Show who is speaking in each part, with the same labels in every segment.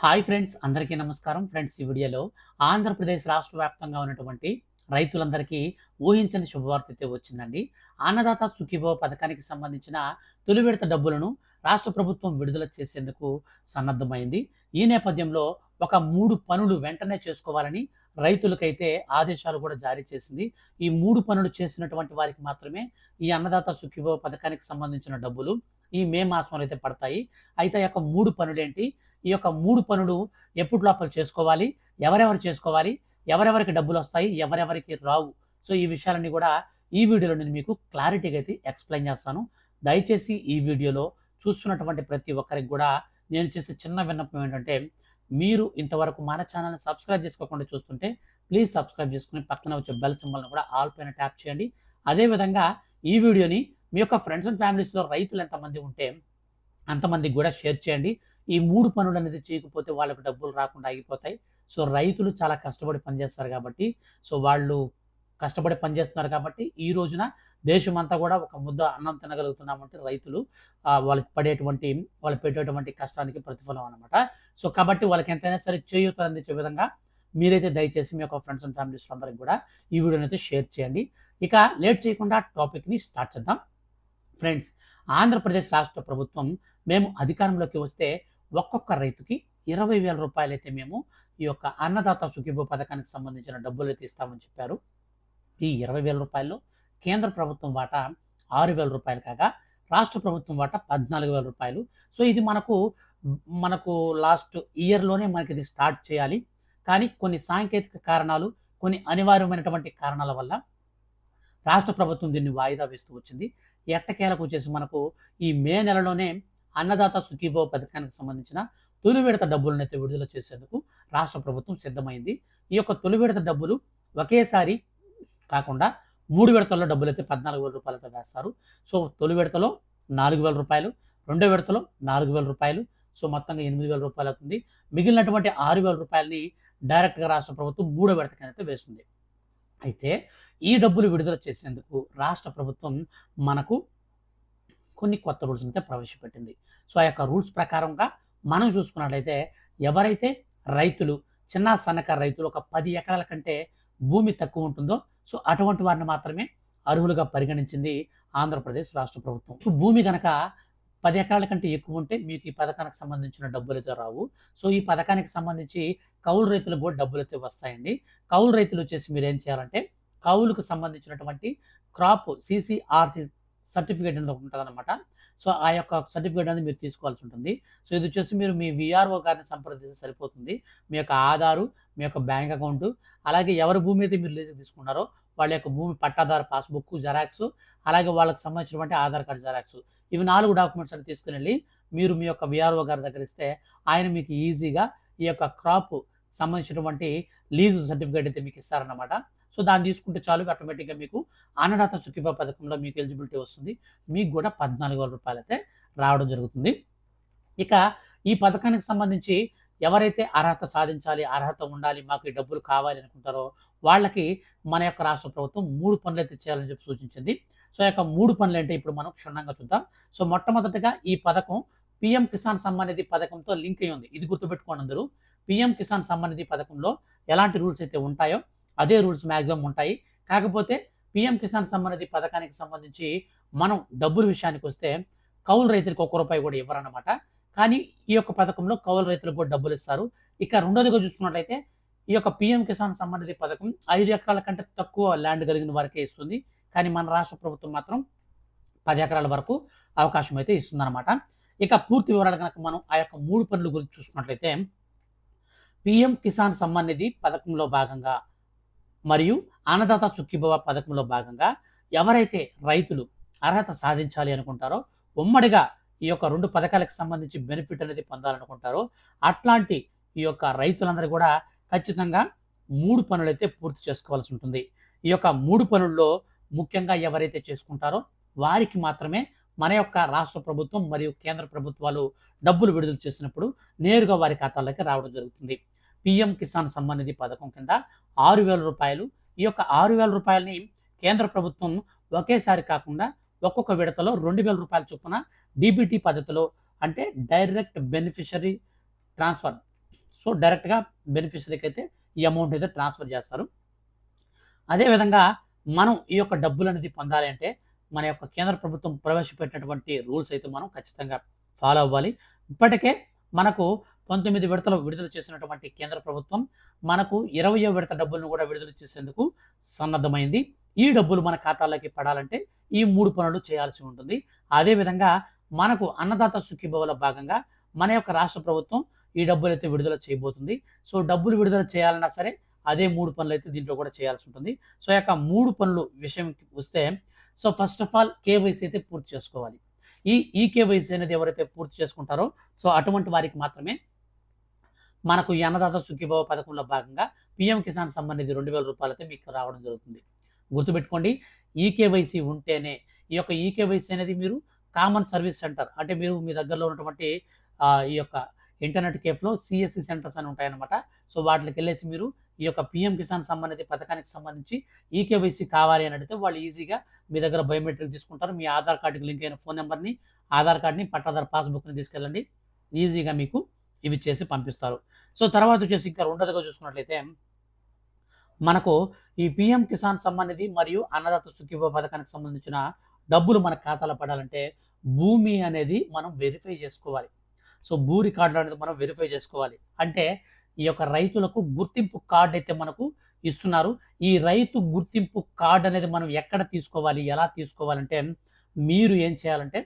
Speaker 1: Hi friends అందరికీ నమస్కారం. Friends ఈ వీడియోలో ఆంధ్రప్రదేశ్ రాష్ట్ర వ్యాప్తంగా ఉన్నటువంటి రైతులందరికీ ఊహించని శుభవార్త అయితే వచ్చిందండి. అన్నదాత సుఖీభవ పథకానికి సంబంధించిన తొలి విడత డబ్బులను రాష్ట్ర ప్రభుత్వం విడుదల చేసేందుకు సన్నద్ధమైంది. ఈ నేపథ్యంలో ఒక మూడు పనులు వెంటనే చేసుకోవాలని రైతులకైతే ఆదేశాలు కూడా జారీ చేసింది. ఈ మూడు పనులు చేసినటువంటి వారికి మాత్రమే ఈ అన్నదాత సుఖీభవ పథకానికి సంబంధించిన డబ్బులు ఈ మే మాసంలో అయితే పడతాయి. అయితే ఈ యొక్క మూడు పనులేంటి ఈ యొక్క మూడు పనులు ఎప్పుడు లోపల చేసుకోవాలి? ఎవరెవరు చేసుకోవాలి? ఎవరెవరికి డబ్బులు వస్తాయి? ఎవరెవరికి రావు? సో ఈ విషయాలన్నీ కూడా ఈ వీడియోలో నేను మీకు క్లారిటీగా అయితే ఎక్స్ప్లెయిన్ చేస్తాను. దయచేసి ఈ వీడియోలో చూస్తున్నటువంటి ప్రతి ఒక్కరికి కూడా నేను చేసే చిన్న విన్నపం ఏంటంటే మీరు ఇంతవరకు మన ఛానల్ని సబ్స్క్రైబ్ చేసుకోకుండా చూస్తుంటే ప్లీజ్ సబ్స్క్రైబ్ చేసుకుని పక్కన వచ్చే బెల్ సింబల్ని కూడా ఆల్ పైన ట్యాప్ చేయండి. అదేవిధంగా ఈ వీడియోని మీ యొక్క ఫ్రెండ్స్ అండ్ ఫ్యామిలీస్లో రైతులు ఎంతమంది ఉంటే అంతమందికి కూడా షేర్ చేయండి. ఈ మూడు పనులు అనేది చేయకపోతే వాళ్ళకు డబ్బులు రాకుండా ఆగిపోతాయి. సో రైతులు చాలా కష్టపడి పనిచేస్తారు కాబట్టి సో వాళ్ళు కష్టపడి పనిచేస్తున్నారు కాబట్టి ఈ రోజున దేశమంతా కూడా ఒక ముద్ద అన్నం తినగలుగుతున్నామంటే రైతులు వాళ్ళకి వాళ్ళు పడేటువంటి వాళ్ళు పెట్టేటువంటి కష్టానికి ప్రతిఫలం అనమాట సో కాబట్టి వాళ్ళకి ఎంతైనా సరే చేయూత అందించే విధంగా మీరైతే దయచేసి మీ యొక్క ఫ్రెండ్స్ అండ్ ఫ్యామిలీస్ అందరికి కూడా ఈ వీడియోని అయితే షేర్ చేయండి. ఇక లేట్ చేయకుండా టాపిక్ని స్టార్ట్ చేద్దాం. ఫ్రెండ్స్ ఆంధ్రప్రదేశ్ రాష్ట్ర ప్రభుత్వం మేము అధికారంలోకి వస్తే ఒక్కొక్క రైతుకి ఇరవై వేల రూపాయలు అయితే మేము ఈ యొక్క అన్నదాత సుఖీభో పథకానికి సంబంధించిన డబ్బులు అయితే ఇస్తామని చెప్పారు. ఈ ఇరవై వేల రూపాయల్లో కేంద్ర ప్రభుత్వం వాటా ఆరు వేల రూపాయలు కాగా రాష్ట్ర ప్రభుత్వం వాటా పద్నాలుగు వేల రూపాయలు. సో ఇది మనకు మనకు లాస్ట్ ఇయర్లోనే మనకి ఇది స్టార్ట్ చేయాలి. కానీ కొన్ని సాంకేతిక కారణాలు కొన్ని అనివార్యమైనటువంటి కారణాల వల్ల రాష్ట్ర ప్రభుత్వం దీన్ని వాయిదా వేస్తూ వచ్చింది. ఎట్టకేలకు వచ్చేసి మనకు ఈ మే నెలలోనే అన్నదాత సుఖీభవ పథకానికి సంబంధించిన తొలి విడత డబ్బులను అయితే విడుదల చేసేందుకు రాష్ట్ర ప్రభుత్వం సిద్ధమైంది. ఈ యొక్క తొలి విడత డబ్బులు ఒకేసారి కాకుండా మూడు విడతల్లో డబ్బులు అయితే పద్నాలుగు వేల రూపాయలతో వేస్తారు. సో తొలి విడతలో నాలుగు వేల రూపాయలు రెండో విడతలో నాలుగు వేల రూపాయలు సో మొత్తంగా ఎనిమిది వేల రూపాయలు అవుతుంది. మిగిలినటువంటి ఆరు వేల రూపాయలని డైరెక్ట్గా రాష్ట్ర ప్రభుత్వం మూడో విడత కింద అయితే వేస్తుంది. అయితే ఈ డబ్బులు విడుదల చేసేందుకు రాష్ట్ర ప్రభుత్వం మనకు కొన్ని కొత్త రూల్స్ అయితే ప్రవేశపెట్టింది. సో ఆ యొక్క రూల్స్ ప్రకారంగా మనం చూసుకున్నట్లయితే ఎవరైతే రైతులు చిన్న సన్నకారు రైతులు ఒక పది ఎకరాల కంటే భూమి తక్కువ ఉంటుందో సో అటువంటి వారిని మాత్రమే అర్హులుగా పరిగణించింది ఆంధ్రప్రదేశ్ రాష్ట్ర ప్రభుత్వం. భూమి కనుక పది ఎకరాల కంటే ఎక్కువ ఉంటే మీకు ఈ పథకానికి సంబంధించిన డబ్బులు అయితే రావు. సో ఈ పథకానికి సంబంధించి కౌలు రైతులకు కూడా డబ్బులు అయితే వస్తాయండి. కౌలు రైతులు వచ్చేసి మీరు ఏం చేయాలంటే కౌలుకు సంబంధించినటువంటి క్రాప్ సిసిఆర్సి సర్టిఫికేట్ అనేది ఒకటి ఉంటుందన్నమాట. సో ఆ యొక్క సర్టిఫికేట్ అనేది మీరు తీసుకోవాల్సి ఉంటుంది. సో ఇది వచ్చేసి మీరు మీ విఆర్ఓ గారిని సంప్రదిస్తే సరిపోతుంది. మీ యొక్క ఆధారు మీ యొక్క బ్యాంక్ అకౌంట్ అలాగే ఎవరి భూమి అయితే మీరు లీజుకి తీసుకున్నారో వాళ్ళ యొక్క భూమి పట్టాదారు పాస్బుక్ జెరాక్స్ అలాగే వాళ్ళకి సంబంధించినటువంటి ఆధార్ కార్డు జెరాక్స్ ఇవి నాలుగు డాక్యుమెంట్స్ అని తీసుకుని వెళ్ళి మీరు మీ యొక్క విఆర్ఓ గారి దగ్గర ఇస్తే ఆయన మీకు ఈజీగా ఈ యొక్క క్రాప్ సంబంధించినటువంటి లీజు సర్టిఫికేట్ అయితే మీకు ఇస్తారన్నమాట. సో దాన్ని తీసుకుంటే చాలు ఆటోమేటిక్గా మీకు అన్నదాత సుఖీభ పథకంలో మీకు ఎలిజిబిలిటీ వస్తుంది. మీకు కూడా పద్నాలుగు వేల రూపాయలు అయితే రావడం జరుగుతుంది. ఇక ఈ పథకానికి సంబంధించి ఎవరైతే అర్హత సాధించాలి అర్హత ఉండాలి మాకు ఈ డబ్బులు కావాలి అనుకుంటారో వాళ్ళకి మన యొక్క రాష్ట్ర ప్రభుత్వం మూడు పనులు అయితే చేయాలని చెప్పి సూచించింది. సో ఈ యొక్క మూడు పనులు అంటే ఇప్పుడు మనం క్షుణ్ణంగా చూద్దాం. సో మొట్టమొదటిగా ఈ పథకం పిఎం కిసాన్ సమ్మాన్ నిధి పథకంతో లింక్ అయి ఉంది. ఇది గుర్తుపెట్టుకోండి అందరూ. పిఎం కిసాన్ సమ్మాన్ నిధి పథకంలో ఎలాంటి రూల్స్ అయితే ఉంటాయో అదే రూల్స్ మ్యాక్సిమం ఉంటాయి. కాకపోతే పిఎం కిసాన్ సమ్మాన్ నిధి పథకానికి సంబంధించి మనం డబ్బుల విషయానికి వస్తే కౌలు రైతులకు ఒక్క రూపాయి కూడా ఇవ్వరన్నమాట. కానీ ఈ యొక్క పథకంలో కౌలు రైతులకు కూడా డబ్బులు ఇస్తారు. ఇక రెండోదిగా చూసుకున్నట్లయితే ఈ యొక్క పిఎం కిసాన్ సమ్మాన్ నిధి పథకం ఐదు ఎకరాల కంటే తక్కువ ల్యాండ్ కలిగిన వారికే ఇస్తుంది. కానీ మన రాష్ట్ర ప్రభుత్వం మాత్రం పది ఎకరాల వరకు అవకాశం అయితే ఇస్తుందన్నమాట. ఇక పూర్తి వివరాలు కనుక మనం ఆ యొక్క మూడు పనుల గురించి చూసుకున్నట్లయితే పిఎం కిసాన్ సమ్మాన్ నిధి పథకంలో భాగంగా మరియు అన్నదాత సుఖీభవ పథకంలో భాగంగా ఎవరైతే రైతులు అర్హత సాధించాలి అనుకుంటారో ఉమ్మడిగా ఈ యొక్క రెండు పథకాలకు సంబంధించి బెనిఫిట్ అనేది పొందాలనుకుంటారో అట్లాంటి ఈ యొక్క రైతులందరూ కూడా ఖచ్చితంగా మూడు పనులైతే పూర్తి చేసుకోవాల్సి ఉంటుంది. ఈ యొక్క మూడు పనుల్లో ముఖ్యంగా ఎవరైతే చేసుకుంటారో వారికి మాత్రమే మన యొక్క రాష్ట్ర ప్రభుత్వం మరియు కేంద్ర ప్రభుత్వాలు డబ్బులు విడుదల చేసినప్పుడు నేరుగా వారి ఖాతాలకి రావడం జరుగుతుంది. పిఎం కిసాన్ సమ్మాన్ నిధి పథకం కింద ఆరు వేల రూపాయలు ఈ యొక్క ఆరు వేల రూపాయలని కేంద్ర ప్రభుత్వం ఒకేసారి కాకుండా ఒక్కొక్క విడతలో రెండు వేల రూపాయల చొప్పున డీబీటీ పద్ధతిలో అంటే డైరెక్ట్ బెనిఫిషరీ ట్రాన్స్ఫర్. సో డైరెక్ట్గా బెనిఫిషరీకి అయితే ఈ అమౌంట్ అయితే ట్రాన్స్ఫర్ చేస్తారు. అదేవిధంగా మనం ఈ యొక్క డబ్బులు అనేది పొందాలి అంటే మన యొక్క కేంద్ర ప్రభుత్వం ప్రవేశపెట్టినటువంటి రూల్స్ అయితే మనం ఖచ్చితంగా ఫాలో అవ్వాలి. ఇప్పటికే మనకు పంతొమ్మిది విడతలు విడుదల చేసినటువంటి కేంద్ర ప్రభుత్వం మనకు ఇరవయో విడత డబ్బులను కూడా విడుదల చేసేందుకు సన్నద్ధమైంది. ఈ డబ్బులు మన ఖాతాలోకి పడాలంటే ఈ మూడు పనులు చేయాల్సి ఉంటుంది. అదేవిధంగా మనకు అన్నదాత సుఖీభవల భాగంగా మన యొక్క రాష్ట్ర ప్రభుత్వం ఈ డబ్బులు అయితే విడుదల చేయబోతుంది. సో డబ్బులు విడుదల చేయాలన్నా సరే అదే మూడు పనులు అయితే దీంట్లో కూడా చేయాల్సి ఉంటుంది. సో ఈ యొక్క మూడు పనులు విషయం వస్తే so first of all KYC అయితే పూర్తి చేసుకోవాలి. ఈ ఈ కేవైసీ అనేది ఎవరైతే పూర్తి చేసుకుంటారో సో అటువంటి వారికి మాత్రమే మనకు ఈ అన్నదాత సుఖీభావ పథకంలో భాగంగా పిఎం కిసాన్ సంబంధించి రెండు వేల రూపాయలు అయితే మీకు రావడం జరుగుతుంది. గుర్తుపెట్టుకోండి ఈకేవైసీ ఉంటేనే ఈ యొక్క ఈకేవైసీ అనేది మీరు కామన్ సర్వీస్ సెంటర్ అంటే మీరు మీ దగ్గరలో ఉన్నటువంటి ఈ యొక్క ఇంటర్నెట్ కేఫ్లో సిఎస్సి సెంటర్స్ అని ఉంటాయన్నమాట. సో వాటికి వెళ్ళేసి మీరు ఈ యొక్క పిఎం కిసాన్ సంబంధిత పథకానికి సంబంధించి ఈకేవైసీ కావాలి అని అడిగితే వాళ్ళు ఈజీగా మీ దగ్గర బయోమెట్రిక్ తీసుకుంటారు. మీ ఆధార్ కార్డుకి లింక్ అయిన ఫోన్ నెంబర్ని ఆధార్ కార్డ్ని పట్టాదార్ పాస్బుక్ని తీసుకెళ్ళండి. ఈజీగా మీకు ఇవి చేసి పంపిస్తారు. సో తర్వాత వచ్చేసి ఇంకా రెండోదిగా చూసుకున్నట్లయితే మనకు ఈ పిఎం కిసాన్ సంబంధించి మరియు అన్నదాత సుఖీభ పథకానికి సంబంధించిన డబ్బులు మన ఖాతాలో పడాలంటే భూమి అనేది మనం వెరిఫై చేసుకోవాలి. సో భూ రికార్డులు అనేది మనం వెరిఫై చేసుకోవాలి. అంటే ఈ యొక్క రైతులకు గుర్తింపు కార్డు అయితే మనకు ఇస్తున్నారు. ఈ రైతు గుర్తింపు కార్డు అనేది మనం ఎక్కడ తీసుకోవాలి ఎలా తీసుకోవాలంటే మీరు ఏం చేయాలంటే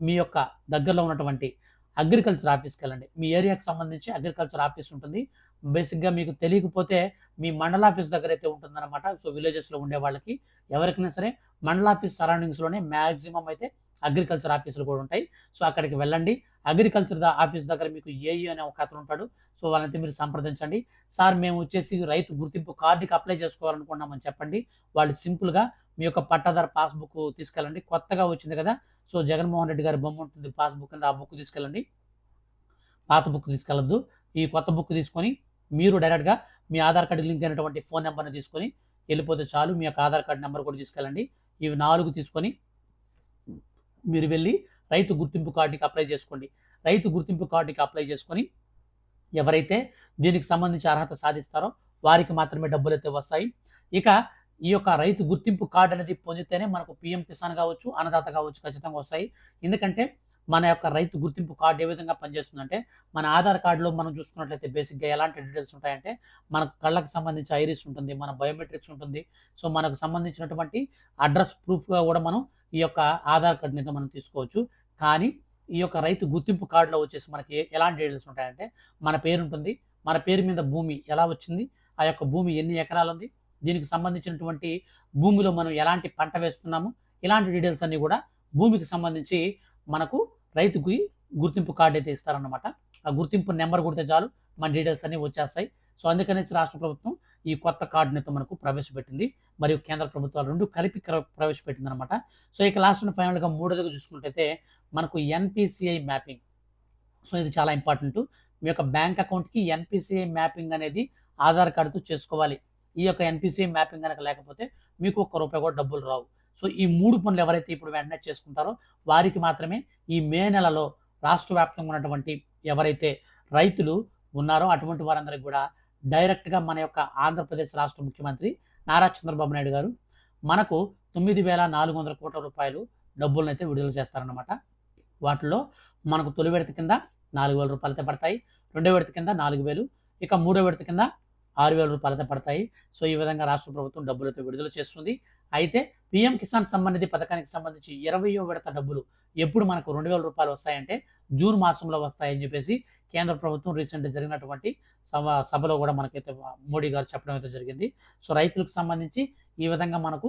Speaker 1: మీ యొక్క దగ్గరలో ఉన్నటువంటి అగ్రికల్చర్ ఆఫీస్కి వెళ్ళండి. మీ ఏరియాకి సంబంధించి అగ్రికల్చర్ ఆఫీస్ ఉంటుంది. బేసిక్గా మీకు తెలియకపోతే మీ మండల ఆఫీస్ దగ్గర అయితే ఉంటుందన్నమాట. సో విలేజెస్లో ఉండే వాళ్ళకి ఎవరికైనా సరే మండల ఆఫీస్ సరౌండింగ్స్లోనే మ్యాక్సిమం అయితే అగ్రికల్చర్ ఆఫీసులు కూడా ఉంటాయి. సో అక్కడికి వెళ్ళండి. అగ్రికల్చర్ ద- ఆఫీస్ దగ్గర మీకు ఏఈ అనే ఒక అతను ఉంటాడు. సో వాళ్ళైతే మీరు సంప్రదించండి. సార్ మేము వచ్చేసి రైతు గుర్తింపు కార్డుకి అప్లై చేసుకోవాలనుకున్నామని చెప్పండి. వాళ్ళు సింపుల్గా మీ యొక్క పట్టాదారు పాస్బుక్ తీసుకెళ్ళండి. కొత్తగా వచ్చింది కదా సో జగన్మోహన్ రెడ్డి గారి బొమ్మ ఉంటుంది పాస్బుక్ కింద. ఆ బుక్ తీసుకెళ్ళండి. పాత బుక్ తీసుకెళ్ళద్దు. ఈ కొత్త బుక్ తీసుకొని మీరు డైరెక్ట్గా మీ ఆధార్ కార్డు లింక్ అయినటువంటి ఫోన్ నెంబర్ని తీసుకొని వెళ్ళిపోతే చాలు. మీ యొక్క ఆధార్ కార్డు నెంబర్ కూడా తీసుకెళ్ళండి. ఇవి నాలుగు తీసుకొని మీరు వెళ్ళి రైతు గుర్తింపు కార్డుకి అప్లై చేసుకోండి. రైతు గుర్తింపు కార్డుకి అప్లై చేసుకొని ఎవరైతే దీనికి సంబంధించి అర్హత సాధిస్తారో వారికి మాత్రమే డబ్బులు అయితే వస్తాయి. ఇక ఈ యొక్క రైతు గుర్తింపు కార్డు అనేది పొందితేనే మనకు పిఎం కిసాన్ కావచ్చు అన్నదాత కావచ్చు ఖచ్చితంగా వస్తాయి. ఎందుకంటే మన యొక్క రైతు గుర్తింపు కార్డు ఏ విధంగా పనిచేస్తుందంటే మన ఆధార్ కార్డులో మనం చూసుకున్నట్లయితే బేసిక్గా ఎలాంటి డీటెయిల్స్ ఉంటాయంటే మనకు కళ్ళకు సంబంధించి ఐరిస్ ఉంటుంది మన బయోమెట్రిక్స్ ఉంటుంది. సో మనకు సంబంధించినటువంటి అడ్రస్ ప్రూఫ్గా కూడా మనం ఈ యొక్క ఆధార్ కార్డు మీద మనం తీసుకోవచ్చు. కానీ ఈ యొక్క రైతు గుర్తింపు కార్డులో వచ్చేసి మనకి ఎలాంటి డీటెయిల్స్ ఉంటాయంటే మన పేరు ఉంటుంది. మన పేరు మీద భూమి ఎలా వచ్చింది ఆ యొక్క భూమి ఎన్ని ఎకరాలు ఉంది దీనికి సంబంధించినటువంటి భూమిలో మనం ఎలాంటి పంట వేస్తున్నాము ఇలాంటి డీటెయిల్స్ అన్నీ కూడా భూమికి సంబంధించి మనకు రైతుకి గుర్తింపు కార్డు అయితే ఇస్తారన్నమాట. ఆ గుర్తింపు నెంబర్ కొడితే చాలు మన డీటెయిల్స్ అన్నీ వచ్చేస్తాయి. సో అందుకనేసి రాష్ట్ర ప్రభుత్వం ఈ కొత్త కార్డుని అయితే మనకు ప్రవేశపెట్టింది. మరియు కేంద్ర ప్రభుత్వాలు రెండు కలిపి క్ర- ప్రవేశపెట్టింది అనమాట సో ఇక లాస్ట్ ఫైనల్గా మూడోదిగా చూసుకున్నట్టయితే మనకు ఎన్పిసిఐ మ్యాపింగ్. సో ఇది చాలా ఇంపార్టెంట్. మీ యొక్క బ్యాంక్ అకౌంట్కి ఎన్పిసిఐ మ్యాపింగ్ అనేది ఆధార్ కార్డుతో చేసుకోవాలి. ఈ యొక్క ఎన్పిసిఐ మ్యాపింగ్ కనుక లేకపోతే మీకు ఒక్క రూపాయి కూడా డబ్బులు రావు. సో ఈ మూడు పనులు ఎవరైతే ఇప్పుడు వెంటనే చేసుకుంటారో వారికి మాత్రమే ఈ మే నెలలో రాష్ట్ర వ్యాప్తంగా ఉన్నటువంటి ఎవరైతే రైతులు ఉన్నారో అటువంటి వారందరికి కూడా డైరెక్ట్గా మన యొక్క ఆంధ్రప్రదేశ్ రాష్ట్ర ముఖ్యమంత్రి నారా చంద్రబాబు నాయుడు గారు మనకు తొమ్మిది వేల నాలుగు వందల కోట్ల రూపాయలు డబ్బులను అయితే విడుదల చేస్తారన్నమాట. వాటిలో మనకు తొలి విడత కింద నాలుగు వేల రూపాయలతో పడతాయి రెండో విడత కింద నాలుగు వేలు ఇక మూడో విడత కింద ఆరు వేల రూపాయలతో పడతాయి. సో ఈ విధంగా రాష్ట్ర ప్రభుత్వం డబ్బులతో విడుదల చేస్తుంది. అయితే పిఎం కిసాన్ సంబంధిత పథకానికి సంబంధించి ఇరవయో విడత డబ్బులు ఎప్పుడు మనకు రెండు వేల రూపాయలు వస్తాయంటే జూన్ మాసంలో వస్తాయని చెప్పేసి కేంద్ర ప్రభుత్వం రీసెంట్గా జరిగినటువంటి సభ సభలో కూడా మనకైతే మోడీ గారు చెప్పడం అయితే జరిగింది. సో రైతులకు సంబంధించి ఈ విధంగా మనకు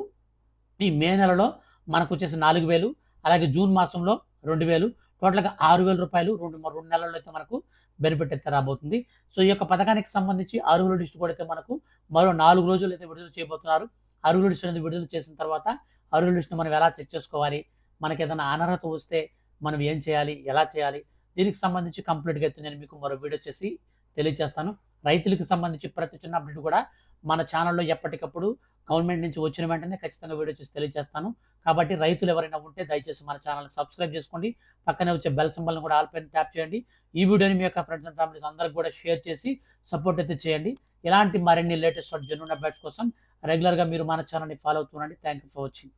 Speaker 1: ఈ మే నెలలో మనకు వచ్చేసి నాలుగు వేలు అలాగే జూన్ మాసంలో రెండు వేలు టోటల్గా ఆరు వేల రూపాయలు రెండు రెండు నెలల్లో అయితే మనకు బెనిఫిట్ అయితే రాబోతుంది. సో ఈ యొక్క పథకానికి సంబంధించి అర్హుల లిస్టు కూడా అయితే మనకు మరో నాలుగు రోజులు అయితే విడుదల చేయబోతున్నారు. అర్హుల లిస్టు అనేది విడుదల చేసిన తర్వాత అర్హుల లిస్టును మనం ఎలా చెక్ చేసుకోవాలి? మనకి ఏదైనా అనర్హత వస్తే మనం ఏం చేయాలి? ఎలా చేయాలి? దీనికి సంబంధించి కంప్లీట్గా అయితే నేను మీకు మరో వీడియో చేసి తెలియజేస్తాను రైతులకు సంబంధించి ప్రతి చిన్న అప్డేట్ కూడా మన ఛానల్లో ఎప్పటికప్పుడు గవర్నమెంట్ నుంచి వచ్చిన వెంటనే ఖచ్చితంగా వీడియో చూసి తెలియజేస్తాను. కాబట్టి రైతులు ఎవరైనా ఉంటే దయచేసి మన ఛానల్ సబ్స్క్రైబ్ చేసుకోండి. పక్కనే వచ్చే బెల్ సింబల్ని కూడా ఆల్ పైన ట్యాప్ చేయండి. ఈ వీడియోని మీ యొక్క ఫ్రెండ్స్ అండ్ ఫ్యామిలీస్ అందరికి కూడా షేర్ చేసి సపోర్ట్ అయితే చేయండి. ఇలాంటి మరిన్ని లేటెస్ట్ జెన్యున్ అప్డేట్స్ కోసం రెగ్యులర్గా మీరు మన ఛానల్ని ఫాలో అవుతుండండి థ్యాంక్ యూ ఫర్ వాచింగ్.